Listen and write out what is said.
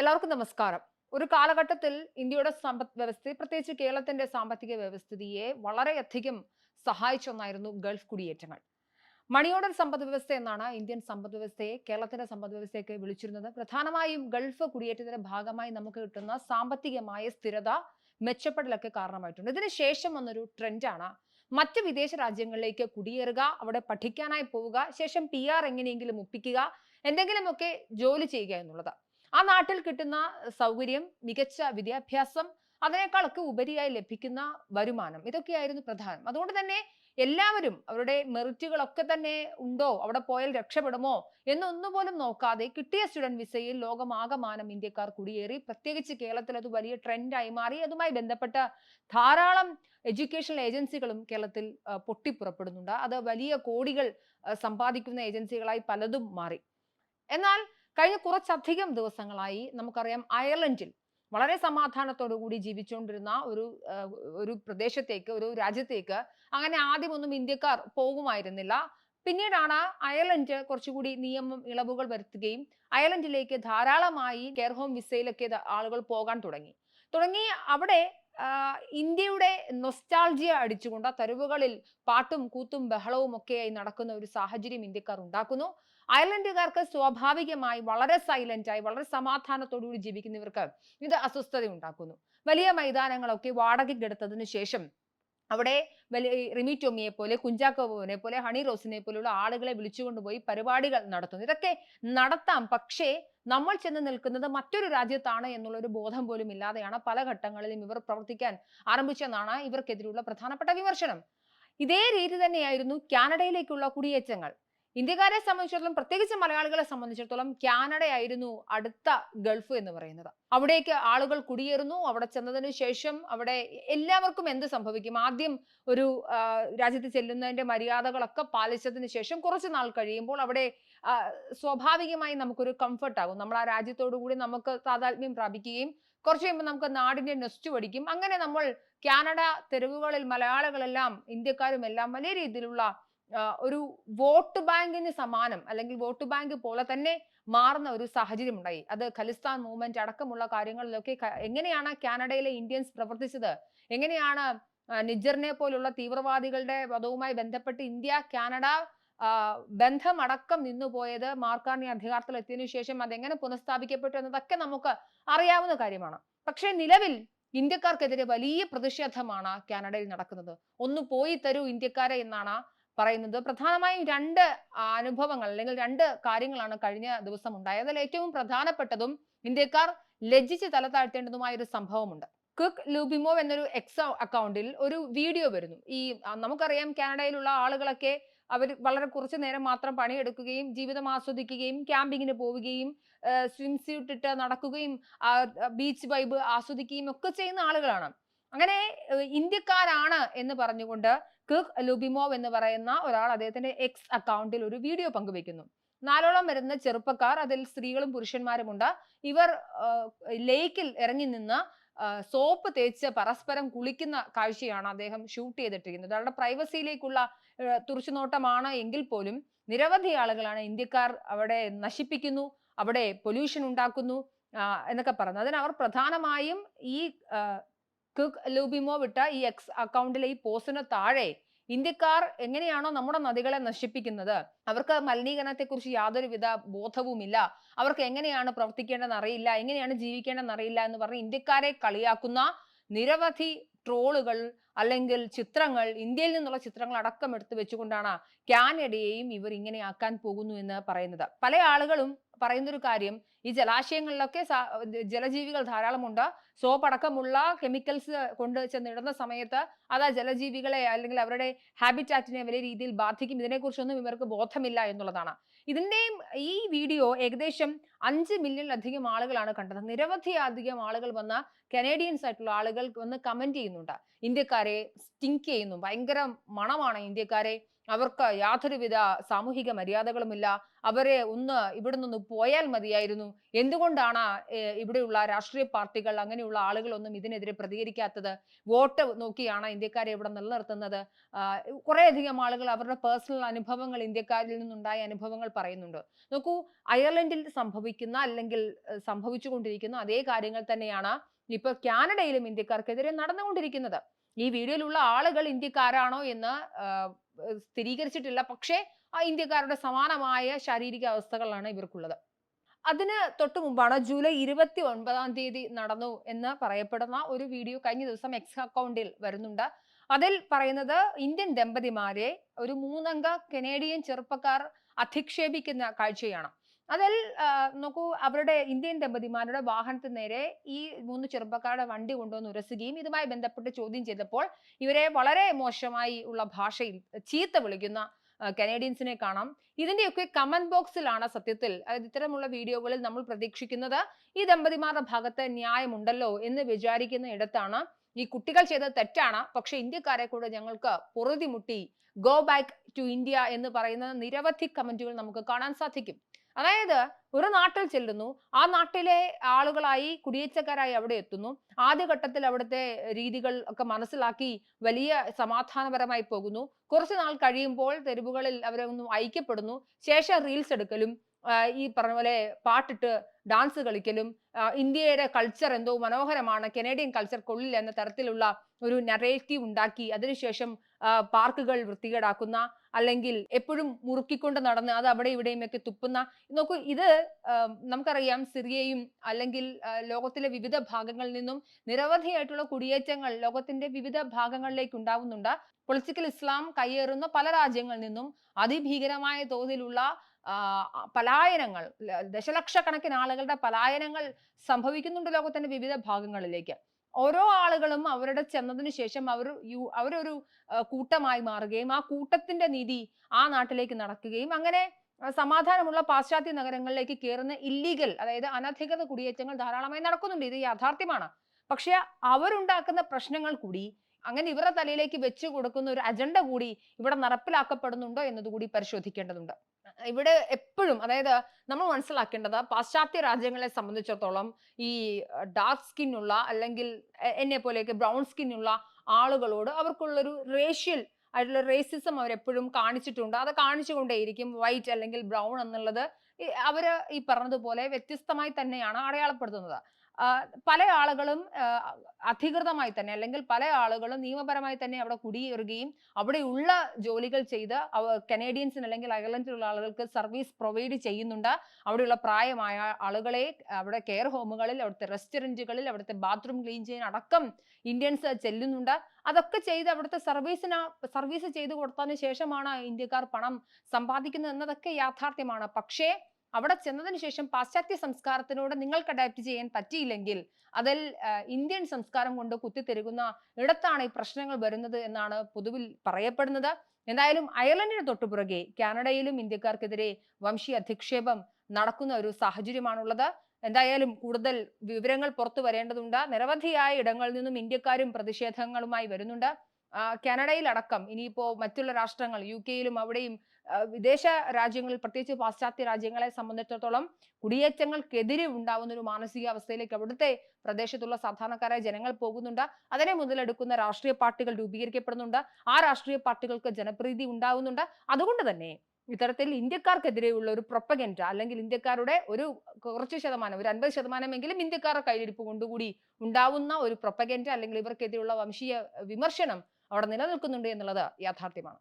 എല്ലാവർക്കും നമസ്കാരം. ഒരു കാലഘട്ടത്തിൽ ഇന്ത്യയുടെ സമ്പദ് വ്യവസ്ഥ പ്രത്യേകിച്ച് കേരളത്തിന്റെ സാമ്പത്തിക വ്യവസ്ഥിതിയെ വളരെയധികം സഹായിച്ച ഒന്നായിരുന്നു ഗൾഫ് കുടിയേറ്റങ്ങൾ. മണിയോടൻ സമ്പദ് വ്യവസ്ഥ എന്നാണ് ഇന്ത്യൻ സമ്പദ് വ്യവസ്ഥയെ കേരളത്തിന്റെ സമ്പദ് വ്യവസ്ഥയൊക്കെ വിളിച്ചിരുന്നത്. പ്രധാനമായും ഗൾഫ് കുടിയേറ്റത്തിന്റെ ഭാഗമായി നമുക്ക് കിട്ടുന്ന സാമ്പത്തികമായ സ്ഥിരത മെച്ചപ്പെടലൊക്കെ കാരണമായിട്ടുണ്ട്. ഇതിന് ശേഷം വന്നൊരു ട്രെൻഡാണ്. മറ്റ് വിദേശ രാജ്യങ്ങളിലേക്ക് കുടിയേറുക അവിടെ പഠിക്കാനായി പോവുക ശേഷം പി ആർ എങ്ങനെയെങ്കിലും ഒപ്പിക്കുക എന്തെങ്കിലുമൊക്കെ ജോലി ചെയ്യുക എന്നുള്ളത്. ആ നാട്ടിൽ കിട്ടുന്ന സൗകര്യം മികച്ച വിദ്യാഭ്യാസം അതിനേക്കാളൊക്കെ ഉപരിയായി ലഭിക്കുന്ന വരുമാനം ഇതൊക്കെയായിരുന്നു പ്രധാനം. അതുകൊണ്ട് തന്നെ എല്ലാവരും അവരുടെ മെറിറ്റുകളൊക്കെ തന്നെ ഉണ്ടോ? അവിടെ പോയാൽ രക്ഷപ്പെടുമോ? എന്നൊന്നുപോലും നോക്കാതെ കിട്ടിയ സ്റ്റുഡന്റ് വിസയിൽ ലോകമാകമാനം ഇന്ത്യക്കാർ കുടിയേറി. പ്രത്യേകിച്ച് കേരളത്തിൽ അത് വലിയ ട്രെൻഡായി മാറി. അതുമായി ബന്ധപ്പെട്ട ധാരാളം എഡ്യൂക്കേഷണൽ ഏജൻസികളും കേരളത്തിൽ പൊട്ടിപ്പുറപ്പെടുന്നുണ്ട്. അത് വലിയ കോടികൾ സമ്പാദിക്കുന്ന ഏജൻസികളായി പലതും മാറി. എന്നാൽ കഴിഞ്ഞ കുറച്ചധികം ദിവസങ്ങളായി നമുക്കറിയാം അയർലൻഡിൽ വളരെ സമാധാനത്തോടു കൂടി ജീവിച്ചുകൊണ്ടിരുന്ന ഒരു ഒരു പ്രദേശത്തേക്ക് ഒരു രാജ്യത്തേക്ക് അങ്ങനെ ആദ്യമൊന്നും ഇന്ത്യക്കാർ പോകുമായിരുന്നില്ല. പിന്നീടാണ് അയർലൻഡ് കുറച്ചുകൂടി നിയമം ഇളവുകൾ വരുത്തുകയും അയർലൻഡിലേക്ക് ധാരാളമായി കെയർ ഹോം വിസയിലൊക്കെ ആളുകൾ പോകാൻ തുടങ്ങി. തുടങ്ങി അവിടെ ഇന്ത്യയുടെ നൊസ്റ്റാൾജിയ അടിച്ചുകൊണ്ട് തെരുവുകളിൽ പാട്ടും കൂത്തും ബഹളവും ഒക്കെയായി നടക്കുന്ന ഒരു സാഹചര്യം ഇന്ത്യക്കാർ ഉണ്ടാക്കുന്നു. അയർലൻഡുകാർക്ക് സ്വാഭാവികമായി വളരെ സൈലന്റ് ആയി വളരെ സമാധാനത്തോടുകൂടി ജീവിക്കുന്നവർക്ക് ഇത് അസ്വസ്ഥത ഉണ്ടാക്കുന്നു വലിയ മൈതാനങ്ങളൊക്കെ വാടകയ്ക്കെടുത്തതിന് ശേഷം അവിടെ വലിയ ഈ റിമി ടോമിയെ പോലെ കുഞ്ചാക്കോവിനെ പോലെ ഹണി റോസിനെ പോലെയുള്ള ആളുകളെ വിളിച്ചുകൊണ്ടുപോയി പരിപാടികൾ നടത്തുന്നു. ഇതൊക്കെ നടത്താം. പക്ഷേ നമ്മൾ ചെന്ന് നിൽക്കുന്നത് മറ്റൊരു രാജ്യത്താണ് എന്നുള്ള ഒരു ബോധം പോലും ഇല്ലാതെയാണ് പല ഘട്ടങ്ങളിലും ഇവർ പ്രവർത്തിക്കാൻ ആരംഭിച്ചെന്നാണ് ഇവർക്കെതിരെയുള്ള പ്രധാനപ്പെട്ട വിമർശനം. ഇതേ രീതി തന്നെയായിരുന്നു കാനഡയിലേക്കുള്ള കുടിയേറ്റങ്ങൾ. ഇന്ത്യക്കാരെ സംബന്ധിച്ചിടത്തോളം പ്രത്യേകിച്ച് മലയാളികളെ സംബന്ധിച്ചിടത്തോളം കാനഡയായിരുന്നു അടുത്ത ഗൾഫ് എന്ന് പറയുന്നത്. അവിടേക്ക് ആളുകൾ കുടിയേറുന്നു. അവിടെ ചെന്നതിന് ശേഷം അവിടെ എല്ലാവർക്കും എന്ത് സംഭവിക്കും? ആദ്യം ഒരു രാജ്യത്ത് ചെല്ലുന്നതിന്റെ മര്യാദകളൊക്കെ പാലിച്ചതിന് ശേഷം കുറച്ച് നാൾ കഴിയുമ്പോൾ അവിടെ സ്വാഭാവികമായി നമുക്കൊരു കംഫർട്ട് ആകും. നമ്മൾ ആ രാജ്യത്തോടു കൂടി നമുക്ക് താതാത്മ്യം പ്രാപിക്കുകയും കുറച്ച് കഴിയുമ്പോൾ നമുക്ക് നാടിന്റെ നെസ്റ്റ് പഠിക്കും. അങ്ങനെ നമ്മൾ കാനഡ തെരുവുകളിൽ മലയാളികളെല്ലാം ഇന്ത്യക്കാരും എല്ലാം വലിയ രീതിയിലുള്ള ഒരു വോട്ട് ബാങ്കിന് സമാനം അല്ലെങ്കിൽ വോട്ട് ബാങ്ക് പോലെ തന്നെ മാറുന്ന ഒരു സാഹചര്യം ഉണ്ടായി അത് ഖലിസ്ഥാൻ മൂവ്മെന്റ് അടക്കമുള്ള കാര്യങ്ങളിലൊക്കെ എങ്ങനെയാണ് കാനഡയിലെ ഇന്ത്യൻസ് പ്രവർത്തിച്ചത്? എങ്ങനെയാണ് നിജറിനെ പോലുള്ള തീവ്രവാദികളുടെ വധവുമായി ബന്ധപ്പെട്ട് ഇന്ത്യ കാനഡ ബന്ധം ബന്ധമടക്കം നിന്നുപോയത് മാർക്കാർണി അധികാരത്തിൽ എത്തിയതിനു ശേഷം അതെങ്ങനെ പുനഃസ്ഥാപിക്കപ്പെട്ടു എന്നതൊക്കെ നമുക്ക് അറിയാവുന്ന കാര്യമാണ്. പക്ഷേ നിലവിൽ ഇന്ത്യക്കാർക്കെതിരെ വലിയ പ്രതിഷേധമാണ് കാനഡയിൽ നടക്കുന്നത്. ഒന്ന് പോയി തരൂ ഇന്ത്യക്കാരെ എന്നാണ് പറയുന്നത് പ്രധാനമായും രണ്ട് അനുഭവങ്ങൾ അല്ലെങ്കിൽ രണ്ട് കാര്യങ്ങളാണ് കഴിഞ്ഞ ദിവസം ഉണ്ടായത്. അതിൽ ഏറ്റവും പ്രധാനപ്പെട്ടതും ഇന്ത്യക്കാർ ലജ്ജിച്ച് തല താഴ്ത്തേണ്ടതുമായ ഒരു സംഭവമുണ്ട്. കുക്ക് ലൂബിമോവ് എന്നൊരു എക്സ് അക്കൗണ്ടിൽ ഒരു വീഡിയോ വരുന്നു. ഈ നമുക്കറിയാം കാനഡയിലുള്ള ആളുകളൊക്കെ അവർ വളരെ കുറച്ചു നേരം മാത്രം പണിയെടുക്കുകയും ജീവിതം ആസ്വദിക്കുകയും ക്യാമ്പിങ്ങിന് പോവുകയും സ്വിം സ്യൂട്ട് ഇട്ട് നടക്കുകയും ബീച്ച് വൈബ് ആസ്വദിക്കുകയും ഒക്കെ ചെയ്യുന്ന ആളുകളാണ്. അങ്ങനെ ഇന്ത്യക്കാരാണ് എന്ന് പറഞ്ഞുകൊണ്ട് കിഹ് ലുബിമോവ് എന്ന് പറയുന്ന ഒരാൾ അദ്ദേഹത്തിന്റെ എക്സ് അക്കൗണ്ടിൽ ഒരു വീഡിയോ പങ്കുവെക്കുന്നു. നാലോളം വരുന്ന ചെറുപ്പക്കാർ അതിൽ സ്ത്രീകളും പുരുഷന്മാരുമുണ്ട് ഇവർ ലേക്കിൽ ഇറങ്ങി നിന്ന് സോപ്പ് തേച്ച് പരസ്പരം കുളിക്കുന്ന കാഴ്ചയാണ് അദ്ദേഹം ഷൂട്ട് ചെയ്തിട്ടിരിക്കുന്നത്. അവരുടെ പ്രൈവസിയിലേക്കുള്ള തുറച്ചുനോട്ടമാണ് എങ്കിൽ പോലും നിരവധി ആളുകളാണ് ഇന്ത്യക്കാർ അവിടെ നശിപ്പിക്കുന്നു അവിടെ പൊല്യൂഷൻ ഉണ്ടാക്കുന്നു എന്നൊക്കെ പറഞ്ഞു. അതിന് അവർ പ്രധാനമായും ഈ കുക്ക് ലൂബിമോ വിട്ട ഈ എക്സ് അക്കൗണ്ടിലെ ഈ പോസ്റ്റിന് താഴെ ഇന്ത്യക്കാർ എങ്ങനെയാണോ നമ്മുടെ നദികളെ നശിപ്പിക്കുന്നത്? അവർക്ക് മലിനീകരണത്തെ കുറിച്ച് യാതൊരുവിധ ബോധവുമില്ല. അവർക്ക് എങ്ങനെയാണ് പ്രവർത്തിക്കേണ്ടതെന്ന് അറിയില്ല. എങ്ങനെയാണ് ജീവിക്കേണ്ടതെന്ന് അറിയില്ല എന്ന് പറഞ്ഞ് ഇന്ത്യക്കാരെ കളിയാക്കുന്ന നിരവധി ട്രോളുകൾ അല്ലെങ്കിൽ ചിത്രങ്ങൾ ഇന്ത്യയിൽ നിന്നുള്ള ചിത്രങ്ങൾ അടക്കം എടുത്തു വെച്ചുകൊണ്ടാണ് കാനഡയെയും ഇവർ ഇങ്ങനെയാക്കാൻ പോകുന്നു എന്ന് പറയുന്നത്. പല ആളുകളും പറയുന്നൊരു കാര്യം ഈ ജലാശയങ്ങളിലൊക്കെ ജലജീവികൾ ധാരാളമുണ്ട്. സോപ്പ് അടക്കമുള്ള കെമിക്കൽസ് കൊണ്ട് ചെന്നിടുന്ന സമയത്ത് അത് ആ ജലജീവികളെ അല്ലെങ്കിൽ അവരുടെ ഹാബിറ്റാറ്റിനെ വലിയ രീതിയിൽ ബാധിക്കും. ഇതിനെക്കുറിച്ചൊന്നും ഇവർക്ക് ബോധമില്ല എന്നുള്ളതാണ്. ഇതിന്റെയും ഈ വീഡിയോ ഏകദേശം അഞ്ച് മില്യണിലധികം ആളുകളാണ് കണ്ടത്. നിരവധി അധികം ആളുകൾ വന്ന കനേഡിയൻസ് ആയിട്ടുള്ള ആളുകൾ വന്ന് കമന്റ് ചെയ്യുന്നുണ്ട്. ഇന്ത്യക്കാരെ സ്റ്റിങ്ക് ചെയ്യുന്നു. ഭയങ്കര മണമാണ് ഇന്ത്യക്കാരെ. അവർക്ക് യാതൊരുവിധ സാമൂഹിക മര്യാദകളുമില്ല. അവരെ ഒന്ന് ഇവിടെ നിന്ന് പോയാൽ മതിയായിരുന്നു. എന്തുകൊണ്ടാണ് ഇവിടെയുള്ള രാഷ്ട്രീയ പാർട്ടികൾ അങ്ങനെയുള്ള ആളുകളൊന്നും ഇതിനെതിരെ പ്രതികരിക്കാത്തത്? വോട്ട് നോക്കിയാണ് ഇന്ത്യക്കാരെ ഇവിടെ നിലനിർത്തുന്നത്. കുറെ അധികം ആളുകൾ അവരുടെ പേഴ്സണൽ അനുഭവങ്ങൾ ഇന്ത്യക്കാരിൽ നിന്നുണ്ടായ അനുഭവങ്ങൾ പറയുന്നുണ്ട്. നോക്കൂ അയർലൻഡിൽ സംഭവിച്ച സംഭവിക്കുന്ന അല്ലെങ്കിൽ സംഭവിച്ചുകൊണ്ടിരിക്കുന്ന അതേ കാര്യങ്ങൾ തന്നെയാണ് ഇപ്പോൾ കാനഡയിലും ഇന്ത്യക്കാർക്കെതിരെ നടന്നുകൊണ്ടിരിക്കുന്നത്. ഈ വീഡിയോയിലുള്ള ആളുകൾ ഇന്ത്യക്കാരാണോ എന്ന് സ്ഥിരീകരിച്ചിട്ടില്ല. പക്ഷേ ആ ഇന്ത്യക്കാരുടെ സമാനമായ ശാരീരിക അവസ്ഥകളാണ് ഇവർക്കുള്ളത്. അതിന് തൊട്ടു മുമ്പാണ് ജൂലൈ ഇരുപത്തി ഒൻപതാം തീയതി നടന്നു എന്ന് പറയപ്പെടുന്ന ഒരു വീഡിയോ കഴിഞ്ഞ ദിവസം എക്സ് അക്കൗണ്ടിൽ വരുന്നുണ്ട്. അതിൽ പറയുന്നത് ഇന്ത്യൻ ദമ്പതിമാരെ ഒരു മൂന്നംഗ കനേഡിയൻ ചെറുപ്പക്കാർ അധിക്ഷേപിക്കുന്ന കാഴ്ചയാണ്. അതിൽ നോക്കൂ അവരുടെ ഇന്ത്യൻ ദമ്പതിമാരുടെ വാഹനത്തിന് നേരെ ഈ മൂന്ന് ചെറുപ്പക്കാരുടെ വണ്ടി കൊണ്ടുവന്ന് ഉരസുകയും ഇതുമായി ബന്ധപ്പെട്ട് ചോദ്യം ചെയ്തപ്പോൾ ഇവരെ വളരെ മോശമായി ഉള്ള ഭാഷയിൽ ചീത്ത വിളിക്കുന്ന കനേഡിയൻസിനെ കാണാം. ഇതിന്റെയൊക്കെ കമന്റ് ബോക്സിലാണ് സത്യത്തിൽ. അതായത് ഇത്തരമുള്ള വീഡിയോകളിൽ നമ്മൾ പ്രതീക്ഷിക്കുന്നത് ഈ ദമ്പതിമാരുടെ ഭാഗത്ത് ന്യായമുണ്ടല്ലോ എന്ന് വിചാരിക്കുന്ന ഇടത്താണ്. ഈ കുട്ടികൾ ചെയ്തത് തെറ്റാണ്. പക്ഷെ ഇന്ത്യക്കാരെ കൂടെ ഞങ്ങൾക്ക് പൊറുതിമുട്ടി ഗോ ബാക്ക് ടു ഇന്ത്യ എന്ന് പറയുന്ന നിരവധി കമന്റുകൾ നമുക്ക് കാണാൻ സാധിക്കും. അതായത് ഒരു നാട്ടിൽ ചെല്ലുന്നു. ആ നാട്ടിലെ ആളുകളായി കുടിയേറ്റക്കാരായി അവിടെ എത്തുന്നു. ആദ്യഘട്ടത്തിൽ അവിടുത്തെ രീതികൾ ഒക്കെ മനസ്സിലാക്കി വലിയ സമാധാനപരമായി പോകുന്നു. കുറച്ചു നാൾ കഴിയുമ്പോൾ തെരുവുകളിൽ അവരൊന്നും ഐക്യപ്പെടുന്നു. ശേഷം റീൽസ് എടുക്കലും ഈ പറഞ്ഞ പോലെ പാട്ടിട്ട് ഡാൻസ് കളിക്കലും ഇന്ത്യയുടെ കൾച്ചർ എന്തോ മനോഹരമാണ് കനേഡിയൻ കൾച്ചർ കൊള്ളില്ല എന്ന തരത്തിലുള്ള ഒരു നറേറ്റീവ് ഉണ്ടാക്കി അതിനുശേഷം പാർക്കുകൾ വൃത്തികേടാക്കുന്ന അല്ലെങ്കിൽ എപ്പോഴും മുറുക്കിക്കൊണ്ട് നടന്ന് അത് അവിടെ ഇവിടെയും ഒക്കെ തുപ്പുന്ന നോക്കൂ ഇത് നമുക്കറിയാം സിറിയയും അല്ലെങ്കിൽ ലോകത്തിലെ വിവിധ ഭാഗങ്ങളിൽ നിന്നും നിരവധിയായിട്ടുള്ള കുടിയേറ്റങ്ങൾ ലോകത്തിന്റെ വിവിധ ഭാഗങ്ങളിലേക്ക് ഉണ്ടാവുന്നുണ്ട്. പൊളിറ്റിക്കൽ ഇസ്ലാം കയ്യേറുന്ന പല രാജ്യങ്ങളിൽ നിന്നും അതിഭീകരമായ തോതിലുള്ള പലായനങ്ങൾ ദശലക്ഷക്കണക്കിന് ആളുകളുടെ പലായനങ്ങൾ സംഭവിക്കുന്നുണ്ട് ലോകത്തിന്റെ വിവിധ ഭാഗങ്ങളിലേക്ക്. ഓരോ ആളുകളും അവരുടെ ചെന്നതിന് ശേഷം അവർ യു- അവരൊരു കൂട്ടമായി മാറുകയും ആ കൂട്ടത്തിന്റെ നീതി ആ നാട്ടിലേക്ക് നടക്കുകയും അങ്ങനെ സമാധാനമുള്ള പാശ്ചാത്യ നഗരങ്ങളിലേക്ക് കയറുന്ന ഇല്ലീഗൽ അതായത് അനധികൃത കുടിയേറ്റങ്ങൾ ധാരാളമായി നടക്കുന്നുണ്ട്. ഇത് യാഥാർത്ഥ്യമാണ്. പക്ഷെ അവരുണ്ടാക്കുന്ന പ്രശ്നങ്ങൾ കൂടി അങ്ങനെ ഇവരുടെ തലയിലേക്ക് വെച്ചു കൊടുക്കുന്ന ഒരു അജണ്ട കൂടി ഇവിടെ നടപ്പിലാക്കപ്പെടുന്നുണ്ടോ എന്നതുകൂടി പരിശോധിക്കേണ്ടതുണ്ട്. ഇവിടെ എപ്പോഴും അതായത് നമ്മൾ മനസ്സിലാക്കേണ്ടത് പാശ്ചാത്യ രാജ്യങ്ങളെ സംബന്ധിച്ചിടത്തോളം ഈ ഡാർക്ക് സ്കിന്നുള്ള അല്ലെങ്കിൽ എന്നെ പോലെയൊക്കെ ബ്രൗൺ സ്കിന്നുള്ള ആളുകളോട് അവർക്കുള്ളൊരു റേഷ്യൽ ആയിട്ടുള്ള റേസിസം അവരെപ്പോഴും കാണിച്ചിട്ടുണ്ട്. അത് കാണിച്ചുകൊണ്ടേയിരിക്കും വൈറ്റ് അല്ലെങ്കിൽ ബ്രൗൺ എന്നുള്ളത് അവർ ഈ പറഞ്ഞതുപോലെ വ്യത്യസ്തമായി തന്നെയാണ് അടയാളപ്പെടുത്തുന്നത്. പല ആളുകളും അധികൃതമായി തന്നെ അല്ലെങ്കിൽ പല ആളുകളും നിയമപരമായി തന്നെ അവിടെ കുടിയേറുകയും അവിടെയുള്ള ജോലികൾ ചെയ്ത് കനേഡിയൻസിന് അല്ലെങ്കിൽ അയർലൻഡിലുള്ള ആളുകൾക്ക് സർവീസ് പ്രൊവൈഡ് ചെയ്യുന്നുണ്ട്. അവിടെയുള്ള പ്രായമായ ആളുകളെ അവിടെ കെയർ ഹോമുകളിൽ അവിടുത്തെ റെസ്റ്റോറന്റുകളിൽ അവിടുത്തെ ബാത്റൂം ക്ലീൻ ചെയ്യാൻ അടക്കം ഇന്ത്യൻസ് ചെല്ലുന്നുണ്ട്. അതൊക്കെ ചെയ്ത് അവിടുത്തെ സർവീസിന് സർവീസ് ചെയ്ത് കൊടുത്തതിന് ശേഷമാണ് ഇന്ത്യക്കാർ പണം സമ്പാദിക്കുന്നത് എന്നതൊക്കെ യാഥാർത്ഥ്യമാണ്. പക്ഷേ അവിടെ ചെന്നതിന് ശേഷം പാശ്ചാത്യ സംസ്കാരത്തിനോട് നിങ്ങൾക്ക് അഡാപ്റ്റ് ചെയ്യാൻ പറ്റിയില്ലെങ്കിൽ അതിൽ ഇന്ത്യൻ സംസ്കാരം കൊണ്ട് കുത്തിത്തിരുകുന്ന ഇടത്താണ് ഈ പ്രശ്നങ്ങൾ വരുന്നത് എന്നാണ് പൊതുവിൽ പറയപ്പെടുന്നത്. എന്തായാലും അയർലൻഡിന് തൊട്ടുപുറകെ കാനഡയിലും ഇന്ത്യക്കാർക്കെതിരെ വംശീയ അധിക്ഷേപം നടക്കുന്ന ഒരു സാഹചര്യമാണുള്ളത്. എന്തായാലും കൂടുതൽ വിവരങ്ങൾ പുറത്തു വരേണ്ടതുണ്ട്. നിരവധിയായ ഇടങ്ങളിൽ നിന്നും ഇന്ത്യക്കാരും പ്രതിഷേധങ്ങളുമായി വരുന്നുണ്ട്. കാനഡയിലടക്കം ഇനിയിപ്പോ മറ്റുള്ള രാഷ്ട്രങ്ങൾ യു കെയിലും അവിടെയും വിദേശ രാജ്യങ്ങളിൽ പ്രത്യേകിച്ച് പാശ്ചാത്യ രാജ്യങ്ങളെ സംബന്ധിച്ചിടത്തോളം കുടിയേറ്റങ്ങൾക്കെതിരെ ഉണ്ടാവുന്ന ഒരു മാനസികാവസ്ഥയിലേക്ക് അവിടുത്തെ പ്രദേശത്തുള്ള സാധാരണക്കാരായ ജനങ്ങൾ പോകുന്നുണ്ട്. അതിനെ മുതലെടുക്കുന്ന രാഷ്ട്രീയ പാർട്ടികൾ രൂപീകരിക്കപ്പെടുന്നുണ്ട്. ആ രാഷ്ട്രീയ പാർട്ടികൾക്ക് ജനപ്രീതി ഉണ്ടാവുന്നുണ്ട്. അതുകൊണ്ട് തന്നെ ഇത്തരത്തിൽ ഇന്ത്യക്കാർക്കെതിരെയുള്ള ഒരു പ്രൊപ്പഗൻഡ അല്ലെങ്കിൽ ഇന്ത്യക്കാരുടെ ഒരു കുറച്ച് ശതമാനം ഒരു അൻപത് ശതമാനമെങ്കിലും ഇന്ത്യക്കാരുടെ കയ്യിലിരിപ്പ് കൊണ്ടുകൂടി ഉണ്ടാവുന്ന ഒരു പ്രൊപ്പഗൻഡ അല്ലെങ്കിൽ ഇവർക്കെതിരെയുള്ള വംശീയ വിമർശനം അവിടെ നിലനിൽക്കുന്നുണ്ട് എന്നുള്ളത് യാഥാർത്ഥ്യമാണ്.